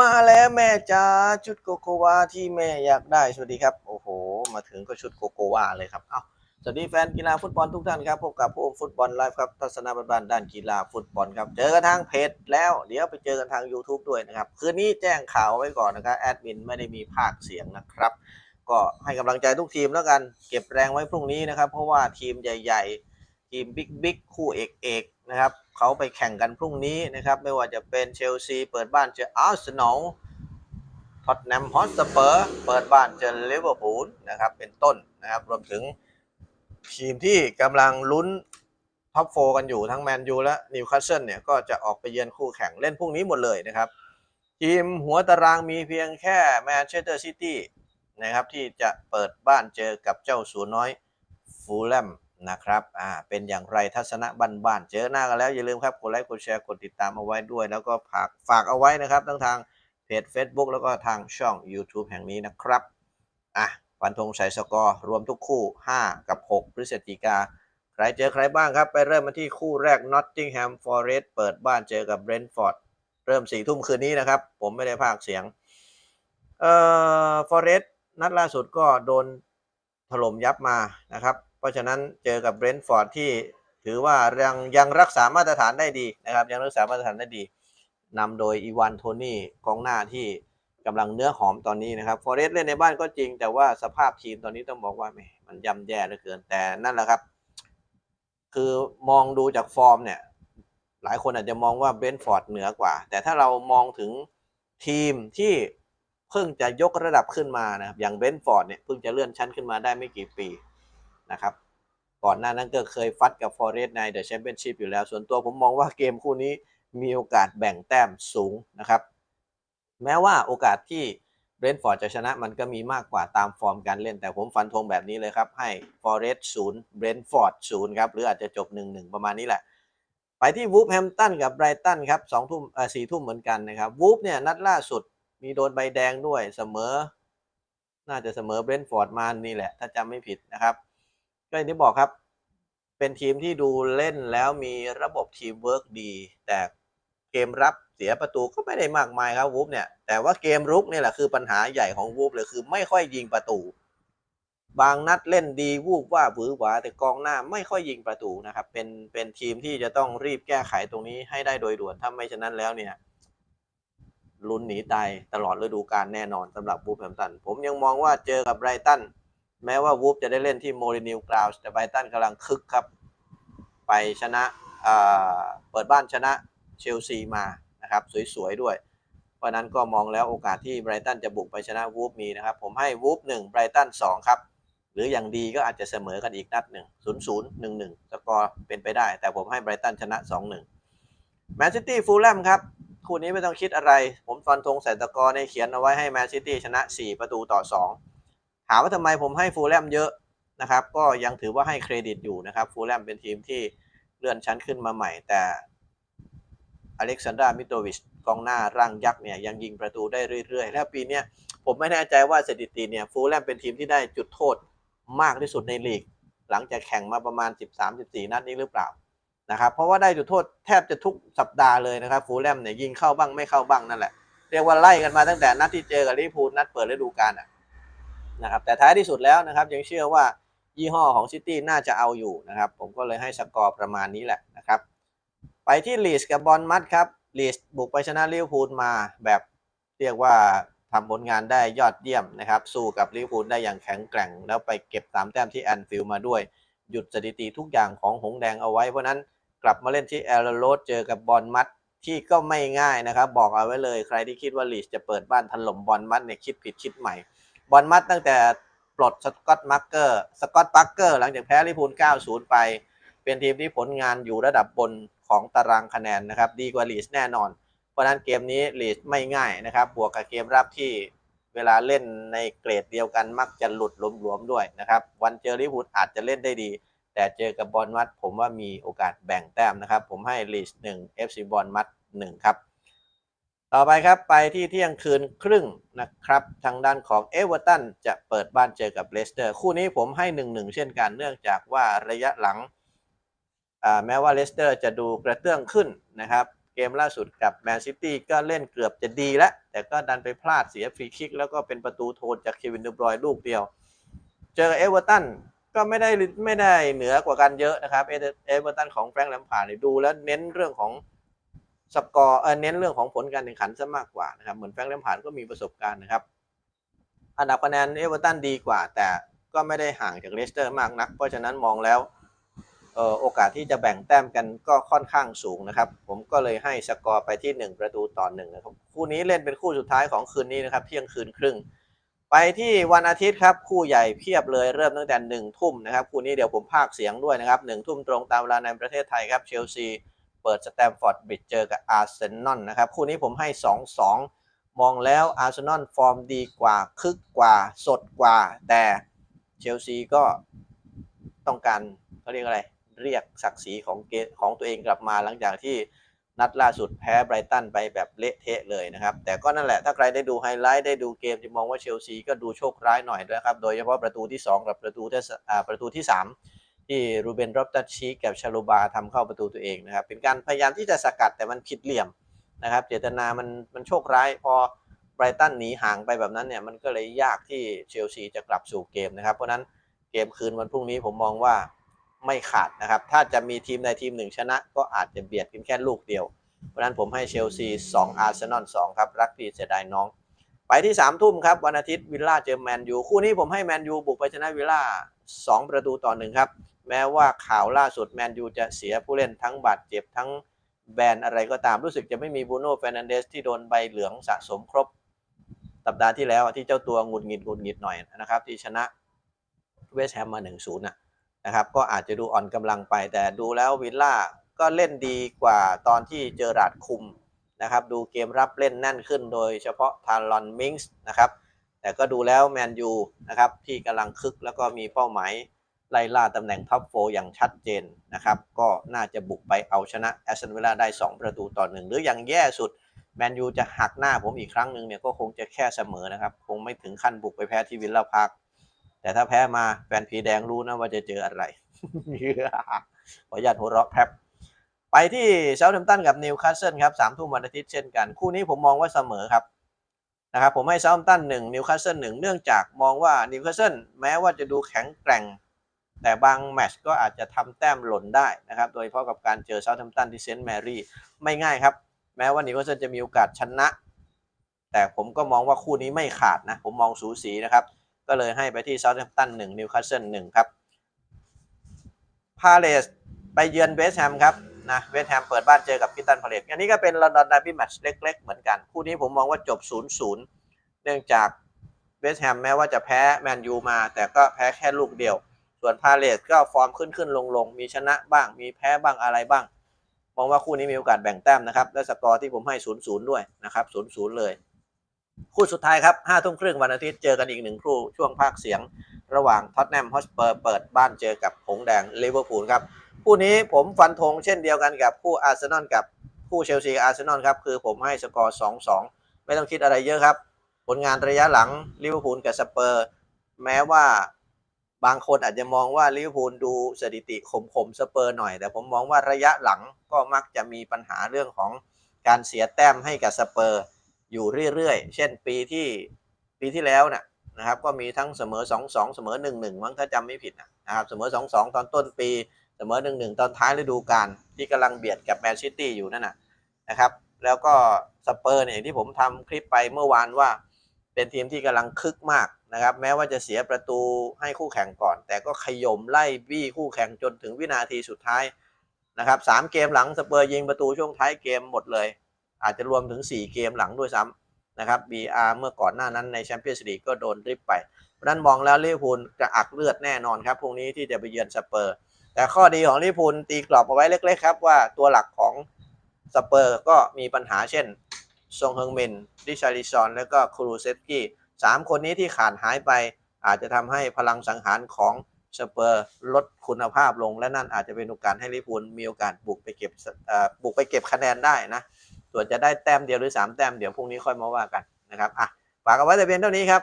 มาแล้วแม่จ้าชุดโกโกวาที่แม่อยากได้สวัสดีครับโอ้โห มาถึงก็ชุดโกโกวาเลยครับเอ้าสวัสดีแฟนกีฬาฟุตบอลทุกท่านครับพบกับผมฟุตบอลไลฟ์ครับทัศนาบ้านด้านกีฬาฟุตบอลครับเจอกันทางเพจแล้วเดี๋ยวไปเจอกันทาง YouTube ด้วยนะครับคืนนี้แจ้งข่าวไว้ก่อนนะครับแอดมินไม่ได้มีภาคเสียงนะครับ ก็ให้กำลังใจทุกทีมแล้วกัน เก็บแรงไว้พรุ่งนี้นะครับ เพราะว่าทีมใหญ่ ๆ ทีมบิ๊กบิ๊กคู่เอกเอกๆนะครับ เขาไปแข่งกันพรุ่งนี้นะครับ ไม่ว่าจะเป็นเชลซีเปิดบ้านเจออาร์เซนอลท็อตแนมฮอตสเปอร์เปิดบ้านเจอลิเวอร์พูลนะครับเป็นต้นนะครับ รวมถึงทีมที่กำลังลุ้นท็อปโฟกันอยู่ทั้งแมนยูและนิวคาสเซิลเนี่ยก็จะออกไปเยือนคู่แข่งเล่นพรุ่งนี้หมดเลยนะครับ ทีมหัวตารางมีเพียงแค่แมนเชสเตอร์ซิตี้นะครับที่จะเปิดบ้านเจอกับเจ้าสูน้อยฟูลแลม นะครับอ่าเป็นอย่างไรทัศนะบ้านๆเจอหน้ากันแล้ว อย่าลืมครับกดไลค์กดแชร์กดติดตามเอาไว้ด้วย แล้วก็ฝากฝากเอาไว้นะครับทั้งทางเพจ Facebook แล้วก็ทางช่อง YouTube แห่งนี้นะครับอะฟันธงใส่สกอร์รวมทุกคู่ 5 กับ 6 พฤศจิกาใครเจอใครบ้างครับ ไปเริ่มมาที่คู่แรก Nottingham Forest เปิดบ้านเจอกับ Brentford เริ่มสี่ทุ่มคืนนี้นะครับ ผมไม่ได้พากเสียงเอ่อ Forest นัดล่าสุดก็โดนถล่มยับมานะครับ ราะฉะนั้นเจอกับ Brentford ที่ถือว่ายังยังรักษามาตรฐานได้ดีนะครับ ยังรักษามาตรฐานได้ดีนำโดยอีวานโทนี่กองหน้าที่กำลังเนื้อหอมตอนนี้นะครับฟอเรสเล่นในบ้านก็จริง แต่ว่าสภาพทีมตอนนี้ต้องบอกว่าแหมมันย่ำแย่เหลือเกินแต่นั่นแหละครับ คือมองดูจากฟอร์มเนี่ย หลายคนอาจจะมองว่าเบรนท์ฟอร์ดเหนือกว่า แต่ถ้าเรามองถึงทีมที่เพิ่งจะยกระดับขึ้นมานะครับอย่างเบรนท์ฟอร์ดเนี่ยเพิ่งจะเลื่อนชั้นขึ้นมาได้ไม่กี่ปี นะครับ ก่อนหน้านั้นก็เคยฟัดกับฟอเรสในเดอะแชมเปี้ยนชิพอยู่แล้ว ส่วนตัวผมมองว่าเกมคู่นี้มีโอกาสแบ่งแต้มสูงนะครับ แม้ว่าโอกาสที่เบรนท์ฟอร์ดจะชนะมันก็มีมากกว่าตามฟอร์มการเล่น แต่ผมฟันธงแบบนี้เลยครับ ให้ฟอเรสต์ศูนย์เบรนท์ฟอร์ดศูนย์ครับ หรืออาจจะจบ 1-1 ประมาณนี้แหละ ไปที่วูฟแฮมตันกับไบรตันครับสองทุ่มเอ่อสี่ทุ่มเหมือนกันนะครับวูฟเนี่ยนัดล่าสุดมีโดนใบแดงด้วยเสมอ น่าจะเสมอเบรนท์ฟอร์ดมานี่แหละ ถ้าจำไม่ผิดนะครับ ก็อย่างที่บอกครับ เป็นทีมที่ดูเล่นแล้วมีระบบทีมเวิร์กดี แต่เกมรับเสียประตูก็ไม่ได้มากมายครับวูฟเนี่ย แต่ว่าเกมรุกนี่แหละคือปัญหาใหญ่ของวูฟเลยคือไม่ค่อยยิงประตู บางนัดเล่นดีวูบว่าบหวือหวาแต่กองหน้าไม่ค่อยยิงประตูนะครับ เป็นเป็นทีมที่จะต้องรีบแก้ไขตรงนี้ให้ได้โดยด่วนถ้าไม่ฉะนั้นแล้วเนี่ยลุ้นหนีตายตลอดฤดูกาลแน่นอนสำหรับวูแฮมตัน ผมยังมองว่าเจอกับไบรตัน แม้ว่าวูฟจะได้เล่นที่โมรินิวกราวส์แต่ไบรตันกำลังคึกครับ ไปชนะอ่าเปิดบ้านชนะเชลซีมานะครับ สวย ๆ ด้วย เพราะนั้นก็มองแล้วโอกาสที่ไบรตันจะบุกไปชนะวูฟมีนะครับ ผมให้วูฟหนึ่งไบรตันสองครับ หรืออย่างดีก็อาจจะเสมอกันอีกนัดหนึ่งศูนย์ศูนย์หนึ่งหนึ่งสกอร์เป็นไปได้ แต่ผมให้ไบรตันชนะสองหนึ่งแมนซิตี้ฟูลแลมครับคู่นี้ไม่ต้องคิดอะไร ผมฟันธงใส่ตะกอในเขียนเอาไว้ให้แมนซิตี้ชนะ 4 ประตูต่อ 2 ถามว่าทำไมผมให้ฟูลแลมเยอะนะครับ ก็ยังถือว่าให้เครดิตอยู่นะครับ ฟูลแลมเป็นทีมที่เลื่อนชั้นขึ้นมาใหม่ แต่อเล็กซานดรามิโตวิชกองหน้าร่างยักษ์เนี่ยยังยิงประตูได้เรื่อยๆ แล้วปีนี้ผมไม่แน่ใจว่าสถิติเนี่ยฟูลแลมเป็นทีมที่ได้จุดโทษมากที่สุดในลีก หลังจากแข่งมาประมาณ 13-14 นัดนี้หรือเปล่านะครับ เพราะว่าได้จุดโทษแทบจะทุกสัปดาห์เลยนะครับฟูลแลมเนี่ยยิงเข้าบ้างไม่เข้าบ้างนั่นแหละ เรียกว่าไล่กันมาตั้งแต่นัดที่เจอกับลิเวอร์พูลนัดเปิดฤดูกาลอะ นะครับแต่ท้ายที่สุดแล้วนะครับยังเชื่อว่ายี่ห้อของซิตี้น่าจะเอาอยู่นะครับ ผมก็เลยให้สกอร์ประมาณนี้แหละนะครับ ไปที่ลีสกับบอลมัดครับลีสบุกไปชนะลิเวอร์พูลมาแบบเรียกว่าทำผลงานได้ยอดเยี่ยมนะครับ สู้กับลิเวอร์พูลได้อย่างแข็งแกร่ง แล้วไปเก็บสามแต้มที่แอนฟิลด์มาด้วย หยุดสถิติทุกอย่างของหงแดงเอาไว้ เพราะนั้นกลับมาเล่นที่แอลโรดเจอกับบอลมัดที่ก็ไม่ง่ายนะครับ บอกเอาไว้เลยใครที่คิดว่าลีสจะเปิดบ้านถล่มบอลมัดเนี่ยคิดผิดคิดใหม่ บอลมัดตั้งแต่ปลดสกอตมักเกอร์สกอตปักเกอร์หลังจากแพ้ลิพูล 9-0 ไป เป็นทีมที่ผลงานอยู่ระดับบนของตารางคะแนนนะครับ ดีกว่าลีสแน่นอน เพราะนั้นเกมนี้ลีสไม่ง่ายนะครับ บวกกับเกมรับที่เวลาเล่นในเกรดเดียวกันมักจะหลุดหลวมๆด้วยนะครับ วันเจอลิพูลอาจจะเล่นได้ดี แต่เจอกับบอลมัดผมว่ามีโอกาสแบ่งแต้มนะครับ ผมให้ลีส1 FC บอลมัด1ครับ ต่อไปครับไปที่เที่ยงคืนครึ่งนะครับ ทางด้านของเอเวอร์ตันจะเปิดบ้านเจอกับเลสเตอร์คู่นี้ผมให้หนึ่งหนึ่งเช่นกันเนื่องจากว่าระยะหลังแม้ว่าเลสเตอร์จะดูกระเตื้องขึ้นนะครับ เกมล่าสุดกับแมนซิตี้ก็เล่นเกือบจะดีแล้ว แต่ก็ดันไปพลาดเสียฟรีคิก แล้วก็เป็นประตูโทนจากเควินเดบรอยลูกเดียว เจอเอเวอร์ตันก็ไม่ได้ไม่ได้เหนือกว่ากันเยอะนะครับเอเอเวอร์ตันของแฟรงค์แลมพาร์ดดูแล้วเน้นเรื่องของ สกอร์เอเน้นเรื่องของผลการแข่งขันซะมากกว่านะครับเหมือนแฟรงค์แลมพาร์ดก็มีประสบการณ์นะครับ อันดับคะแนนเอเวอร์ตันดีกว่า แต่ก็ไม่ได้ห่างจากเลสเตอร์มากนัก เพราะฉะนั้นมองแล้วโอกาสที่จะแบ่งแต้มกันก็ค่อนข้างสูงนะครับ ผมก็เลยให้สกอร์ไปที่ 1 ประตูต่อหนึ่งนะครับคู่นี้เล่นเป็นคู่สุดท้ายของคืนนี้นะครับเที่ยงคืนครึ่ง ไปที่วันอาทิตย์ครับคู่ใหญ่เพียบเลยเริ่มตั้งแต่หนึ่งทุ่มนะครับคู่นี้เดี๋ยวผมพากเสียงด้วยนะครับหนึ่งทุ่มตรงตามเวลาในประเทศไทยครับเชลซี เปิดสแตมฟอร์ดบิดเจอกับอาร์เซนอลนะครับ คู่นี้ผมให้ 2-2 มองแล้วอาร์เซนอลฟอร์มดีกว่า คึกกว่า สดกว่า แต่เชลซีก็ต้องการเขาเรียกอะไร เรียกศักดิ์ศรีของเกมของตัวเองกลับมาหลังจากที่นัดล่าสุดแพ้ไบรตันไปแบบเละเทะเลยนะครับ แต่ก็นั่นแหละถ้าใครได้ดูไฮไลท์ได้ดูเกมจะมองว่าเชลซีก็ดูโชคร้ายหน่อยด้วยครับ โดยเฉพาะประตูที่ 2 กับประตูที่อ่าประตูที่ 3 ที่รูเบนรอบตัชชีกับชาลูบาทำเข้าประตูตัวเองนะครับ เป็นการพยายามที่จะสกัดแต่มันผิดเหลี่ยมนะครับ เจตนามันมันโชคร้ายพอไบรตันหนีห่างไปแบบนั้นเนี่ยมันก็เลยยากที่เชลซีจะกลับสู่เกมนะครับ เพราะนั้นเกมคืนวันพรุ่งนี้ผมมองว่าไม่ขาดนะครับ ถ้าจะมีทีมใดทีมหนึ่งชนะ ก็อาจจะเบียดกันแค่ลูกเดียว เพราะนั้นผมให้เชลซี2อาร์เซนอล2ครับ รักพี่เสียดายน้อง ไปที่3ทุ่มครับ วันอาทิตย์วิลล่าเจอแมนยูคู่นี้ผมให้แมนยูบุกไปชนะวิลล่า2ประตูต่อหนึ่งครับ แม้ว่าข่าวล่าสุดแมนยูจะเสียผู้เล่นทั้งบาดเจ็บทั้งแบนอะไรก็ตามรู้สึกจะไม่มีบูโน่เฟรนันเดสที่โดนใบเหลืองสะสมครบ สัปดาห์ที่แล้วที่เจ้าตัวงุดหงิดงุดหงิดหน่อยนะครับ ที่ชนะเวสต์แฮมมา1-0นะนะครับก็อาจจะดูอ่อนกำลังไป แต่ดูแล้ววิลล่าก็เล่นดีกว่าตอนที่เจอราดคุมนะครับดูเกมรับเล่นแน่นขึ้นโดยเฉพาะทารอนมิงส์นะครับแต่ก็ดูแล้วแมนยูนะครับที่กำลังคึกแล้วก็มีเป้าหมาย ไล่ล่าตำแหน่งท็อปโฟอย่างชัดเจนนะครับ ก็น่าจะบุกไปเอาชนะแอสตันวิลล่าได้ 2 ประตูต่อหนึ่งหรืออย่างแย่สุดแมนยูจะหักหน้าผมอีกครั้งหนึ่งเนี่ยก็คงจะแค่เสมอนะครับ คงไม่ถึงขั้นบุกไปแพ้ที่วิลล่าพาร์คแต่ถ้าแพ้มาแฟนผีแดงรู้นะว่าจะเจออะไรขออนุญาตหัวเราะแพบไปที่เซาท์แฮมป์ตันกับนิวคาสเซิลครับสามทุ่มวันอาทิตย์เช่นกัน คู่นี้ผมมองว่าเสมอครับนะครับผมให้เซาท์แฮมป์ตันหนึ่งนิวคาสเซิลหนึ่งเนื่องจากมองว่านิวคาสเซิลแม้ว่าจะดูแข็งแกร่ง แต่บางแมชก็อาจจะทำแต้มหล่นได้นะครับ โดยเฉพาะกับการเจอเซาท์แฮมป์ตันที่เซนต์แมรี่ไม่ง่ายครับ แม้ว่านิวคาสเซิลจะมีโอกาสชนะ แต่ผมก็มองว่าคู่นี้ไม่ขาดนะ ผมมองสูสีนะครับ ก็เลยให้ไปที่เซาท์แฮมป์ตันหนึ่งนิวคาสเซิลหนึ่งครับพาเลสไปเยือนเวสต์แฮมครับนะเวสต์แฮมเปิดบ้านเจอกับพิตันพาเลสอันนี้ก็เป็นลอนดอนดาร์บี้แมตช์เล็ก ๆ เหมือนกัน คู่นี้ผมมองว่าจบ 0-0 เนื่องจากเวสต์แฮมแม้ว่าจะแพ้แมนยูมา แต่ก็แพ้แค่ลูกเดียว ส่วนพาเลสก็ฟอร์มขึ้นขึ้นลงลงมีชนะบ้าง มีแพ้บ้างอะไรบ้าง มองว่าคู่นี้มีโอกาสแบ่งแต้มนะครับและสกอร์ที่ผมให้0-0ด้วยนะครับ0-0เลย คู่สุดท้ายครับ5ทุ่มครึ่งวันอาทิตย์เจอกันอีกหนึ่งคู่ช่วงภาคเสียง ระหว่างท็อตแนมฮอสเปอร์เปิดบ้านเจอกับหงแดงลิเวอร์พูลครับคู่นี้ผมฟันธงเช่นเดียวกันกับคู่อาร์เซนอลกับคู่เชลซีอาร์เซนอลครับคือผมให้สกอร์ 2-2 ไม่ต้องคิดอะไรเยอะครับ ผลงานระยะหลังลิเวอร์พูลกับสเปอร์ แม้ว่า บางคนอาจจะมองว่าลิเวอร์พูลดูสถิติขมๆสเปอร์หน่อย แต่ผมมองว่าระยะหลังก็มักจะมีปัญหาเรื่องของการเสียแต้มให้กับสเปอร์อยู่เรื่อยๆ เช่นปีที่ปีที่แล้วนะนะครับก็มีทั้งเสมอ 2-2 เสมอ 1-1 มั้งถ้าจำไม่ผิดนะครับเสมอ 2-2 ตอนต้นปี เสมอ 1-1 ตอนท้ายฤดูกาลที่กำลังเบียดกับแมนซิตี้อยู่นั่นนะนะครับ แล้วก็สเปอร์เนี่ยที่ผมทำคลิปไปเมื่อวานว่า เป็นทีมที่กำลังคึกมาก นะครับ แม้ว่าจะเสียประตูให้คู่แข่งก่อน แต่ก็ขย่มไล่บี้คู่แข่งจนถึงวินาทีสุดท้ายนะครับสามเกมหลังสเปอร์ยิงประตูช่วงท้ายเกมหมดเลย อาจจะรวมถึง 4 เกมหลังด้วยซ้ำนะครับ BR เมื่อก่อนหน้านั้นในแชมเปี้ยนส์ลีกก็โดนริบไปเพราะนั้นมองแล้วลิเวอร์พูลจะอักเลือดแน่นอนครับพรุ่งนี้ที่จะไปเยือนสเปอร์ แต่ข้อดีของลิเวอร์พูลตีกรอบเอาไว้เล็ก ๆ ครับว่าตัวหลักของสเปอร์ก็มีปัญหาเช่นซงเฮงมินดิชาริซอน แล้วก็ครูเซฟกี้ สามคนนี้ที่ขาดหายไป อาจจะทำให้พลังสังหารของสเปอร์ลดคุณภาพลง และนั่นอาจจะเป็นโอกาสให้ลิเวอร์พูลมีโอกาสบุกไปเก็บบุกไปเก็บคะแนนได้นะส่วนจะได้แต้มเดียวหรือ 3 แต้มเดี๋ยวพรุ่งนี้ค่อยมาว่ากันนะครับอะฝากเอาไว้แต่เพียงเท่านี้ครับ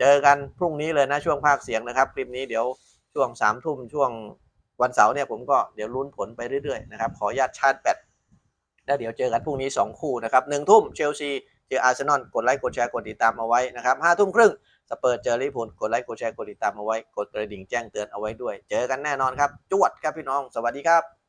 เจอกันพรุ่งนี้เลยนะช่วงภาคเสียงนะครับ คลิปนี้เดี๋ยวช่วง3ามทุ่มช่วงวันเสาร์เนี่ยผมก็เดี๋ยวลุ้นผลไปเรื่อยๆนะครับขออนุญาตชาร์จแบตแล้วเดี๋ยวเจอกันพรุ่งนี้ 2 คู่นะครับหนึ่งทุ่มเชลซี เจออาร์เซนอลกดไลค์กดแชร์กดติดตามเอาไว้นะครับห้าทุ่มครึ่งสเปอร์เจอลิพูลกดไลค์กดแชร์กดติดตามเอาไว้ กดกระดิ่งแจ้งเตือนเอาไว้ด้วย เจอกันแน่นอนครับ จวดครับพี่น้อง สวัสดีครับ